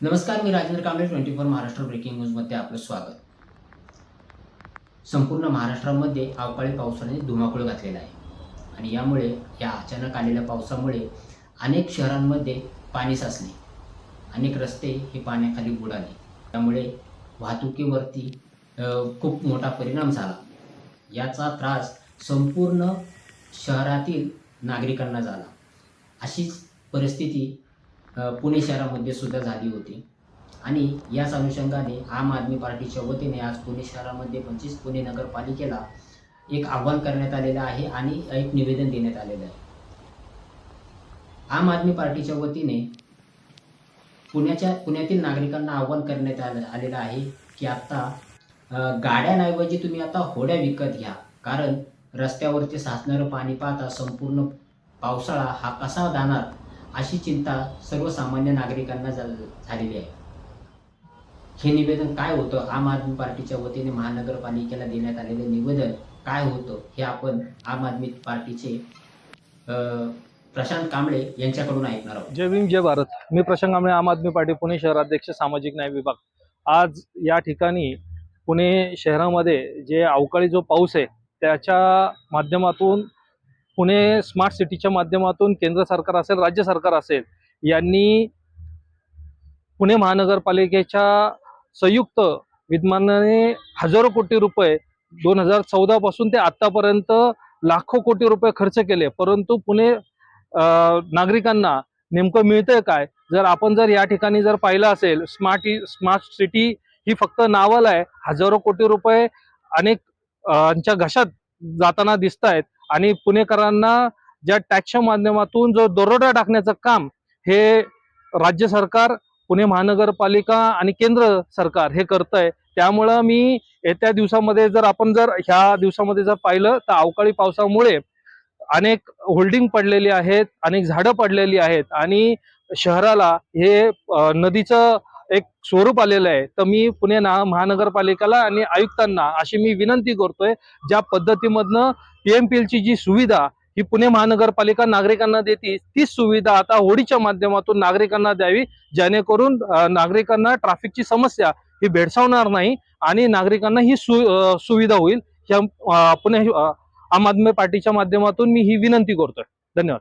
नमस्कार मी Rajendra Kamble twenty four Maharashtra breaking न्यूजमध्ये आपलं स्वागत. संपूर्ण महाराष्ट्रामध्ये अवकाळी पावसाने धुमाकूळ घातलेला आहे. आणि यामुळे या अचानक आलेल्या पावसामुळे अनेक शहरांमध्ये पाणी साचले. अनेक रस्ते हे पाण्याखाली बुडाले. त्यामुळे वाहतुकीवरती खूप मोठा परिणाम झाला. याचा त्रास संपूर्ण शहरातील नागरिकांना झाला. अशीच परिस्थिती पुणे शहरामध्ये सुद्धा झाली होती. आणि याच अनुषंगाने आम आदमी पार्टीच्या वतीने आज पुणे शहरामध्ये पंचवीस पुणे नगरपालिकेला एक आव्हान करण्यात आलेलं आहे आणि एक निवेदन देण्यात आलेलं आहे. आम आदमी पार्टीच्या वतीने पुण्याच्या पुण्यातील नागरिकांना आव्हान करण्यात आलं आलेलं आहे की आत्ता गाड्यांऐवजी तुम्ही आता होड्या विकत घ्या. कारण रस्त्यावरती साचणारं पाणी पाहता संपूर्ण पावसाळा हा कसा जाणार? अशी चिंता सर्वसामान्य नागरिकांना झालेली आहे. हे निवेदन काय होतं? आम आदमी पार्टीच्या वतीने महानगरपालिकेला देण्यात आलेलं निवेदन काय होतं? हे आपण आम आदमी पार्टीचे प्रशांत कांबळे यांच्याकडून ऐकणार आहोत. जय भीम जय भारत. मी प्रशांत कांबळे आम आदमी पार्टी पुणे शहराध्यक्ष सामाजिक न्याय विभाग. आज या ठिकाणी पुणे शहरामध्ये जे अवकाळी जो पाऊस आहे त्याच्या माध्यमातून पुणे स्मार्ट सिटीच्या माध्यमातून केंद्र सरकार असेल राज्य सरकार असेल यांनी पुणे महानगरपालिकेच्या संयुक्त विद्यमानाने हजारो कोटी रुपये दोन हजार चौदा पासून ते आतापर्यंत लाखो कोटी रुपये खर्च केले. परंतु पुणे नागरिकांना नेमकं मिळतंय काय? जर आपण जर या ठिकाणी जर पाहिलं असेल स्मार्ट स्मार्ट सिटी ही फक्त नावाला आहे हजारो कोटी रुपये अनेक घशात जाताना दिसत आहेत आणि पुणेकरांना ज्या टॅक्सच्या माध्यमातून जो दरोडा टाकण्याचं काम हे राज्य सरकार पुणे महानगरपालिका आणि केंद्र सरकार हे करतंय. त्यामुळं मी येत्या दिवसामध्ये जर आपण जर ह्या दिवसामध्ये जर पाहिलं तर अवकाळी पावसामुळे अनेक होल्डिंग पडलेली आहेत अनेक झाडं पडलेली आहेत आणि शहराला हे नदीचं एक स्वरूप आलेलं आहे. तर मी पुणे ना महानगरपालिकेला आणि आयुक्तांना अशी मी विनंती करतोय ज्या पद्धतीमधनं पीएमपीएलची जी सुविधा ही पुणे महानगरपालिका नागरिकांना देते तीच सुविधा आता होडीच्या माध्यमातून नागरिकांना द्यावी जेणेकरून नागरिकांना ट्रॅफिकची समस्या ही भेडसावणार नाही आणि नागरिकांना ही सु सुविधा होईल. या पुणे आम आदमी पार्टीच्या माध्यमातून मी ही विनंती करतोय. धन्यवाद.